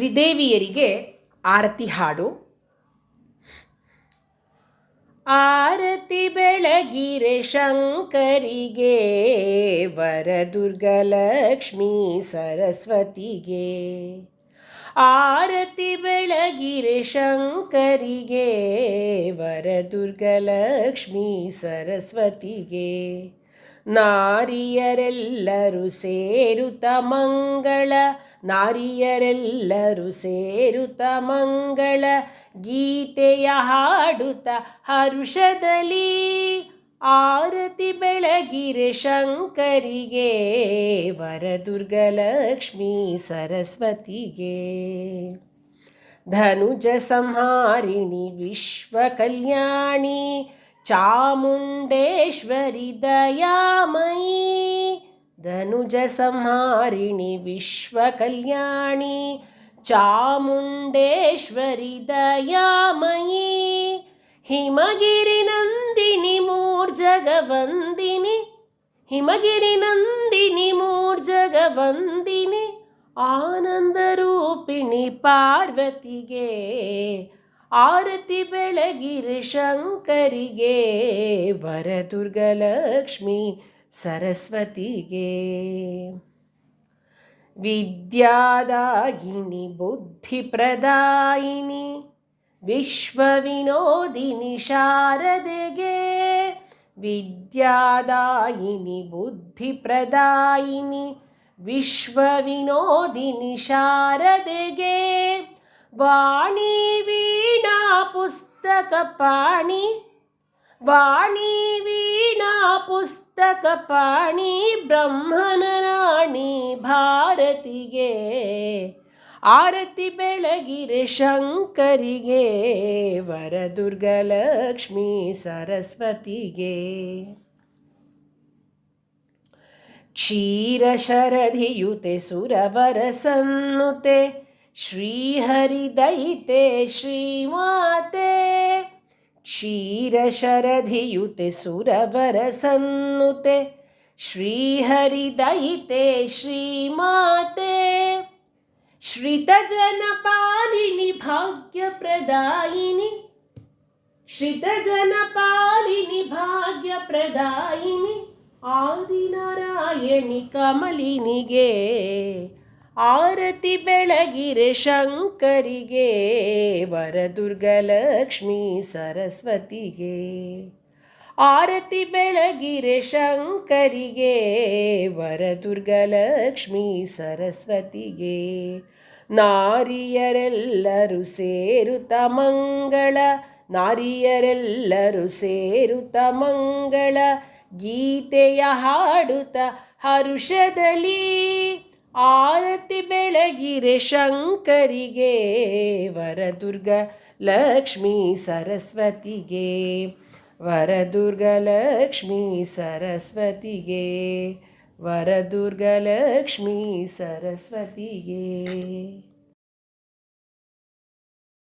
ತ್ರಿದೇವಿಯರಿಗೆ ಆರತಿ ಹಾಡು. ಆರತಿ ಬೆಳಗಿರೆ ಶಂಕರಿಗೆ, ವರದುರ್ಗಲಕ್ಷ್ಮೀ ಸರಸ್ವತಿಗೆ. ಆರತಿ ಬೆಳಗಿರೆ ಶಂಕರಿಗೆ, ವರದುರ್ಗಲಕ್ಷ್ಮೀ ಸರಸ್ವತಿಗೆ. ನಾರಿಯರೆಲ್ಲರೂ ಸೇರುತ್ತ ಮಂಗಳ ನಾರಿಯರೆಲ್ಲರೂ ಸೇರುತ್ತ ಮಂಗಳ ಗೀತೆಯ ಹಾಡುತ್ತ ಹರುಷದಲ್ಲಿ ಆರತಿ ಬೆಳಗಿರೆ ಶಂಕರಿಗೆ ವರದುರ್ಗಲಕ್ಷ್ಮೀ ಸರಸ್ವತಿಗೆ. ಧನುಜ ಸಂಹಾರಿಣಿ, ವಿಶ್ವ ಕಲ್ಯಾಣಿ, ಚಾಮುಂಡೇಶ್ವರಿ ದಯಾಮಯಿ. धनुजसंहारिणि विश्वकल्याणि चामुण्डेश्वरि दयामयि हिमगिरिनन्दिनि मूर्जगवन्दिनि हिमगिरिनन्दिनि मूर्जगवन्दिनि आनन्दरूपिणि पार्वतिगे आरति बेळगिरि शङ्करिगे वरदुर्गलक्ष्मी ಸರಸ್ವತಿಗೆ. ವಿದ್ಯಾದಾಯಿನಿ, ಬುದ್ಧಿಪ್ರದಾಯಿನಿ, ವಿಶ್ವವಿನೋದಿನಿ, ಶಾರದೆಗೆ. ವಿದ್ಯಾದಾಯಿನಿ, ಬುದ್ಧಿಪ್ರದಾಯಿನಿ, ವಿಶ್ವವಿನೋದಿನಿ, ಶಾರದೆಗೆ. ವಾಣಿ ವೀಣಾ, ಪುಸ್ತಕ ಪಾಣಿ, ವಾಣಿ ವೀಣಾ ಪುಸ್ತಕ ಪಾಣಿ ಬ್ರಹ್ಮನ ರಾಣಿ ಭಾರತಿಗೆ, ಆರತಿ ಬೆಳಗಿರೆ ಶಂಕರಿಗೆ ವರದುರ್ಗಲಕ್ಷ್ಮಿ ಸರಸ್ವತಿಗೆ. ಕ್ಷೀರಶರಧಿಯುತೆ ಸುರವರ ಸನ್ನುತೆ ಶ್ರೀಹರಿದಯಿತೆ ಶ್ರೀಮಾತೆ क्षीरशरधियुते सुरवरसन्नुते श्रीहरिदयिते श्रीमाते। श्रितजनपालिनि भाग्यप्रदायिनि श्रितजनपालिनि भाग्यप्रदायिनि आदिनारायणि कमलिनिगे। ಆರತಿ ಬೆಳಗಿರೆ ಶಂಕರಿಗೆ ವರದುರ್ಗಲಕ್ಷ್ಮಿ ಸರಸ್ವತಿಗೆ. ಆರತಿ ಬೆಳಗಿರೆ ಶಂಕರಿಗೆ ವರದುರ್ಗಲಕ್ಷ್ಮಿ ಸರಸ್ವತಿಗೆ. ನಾರಿಯರೆಲ್ಲರೂ ಸೇರುತ್ತ ಮಂಗಳ, ನಾರಿಯರೆಲ್ಲರೂ ಸೇರುತ್ತ ಮಂಗಳ, ಗೀತೆಯ ಹಾಡುತ್ತ ಹರುಷದಲ್ಲಿ. ಆರತಿ ಬೆಳಗಿರೆ ಶಂಕರಿಗೆ ವರದುರ್ಗ ಲಕ್ಷ್ಮೀ ಸರಸ್ವತಿಗೆ ವರದುರ್ಗ ಲಕ್ಷ್ಮೀ ಸರಸ್ವತಿಗೆ ವರದುರ್ಗ ಲಕ್ಷ್ಮೀ ಸರಸ್ವತಿಗೆ.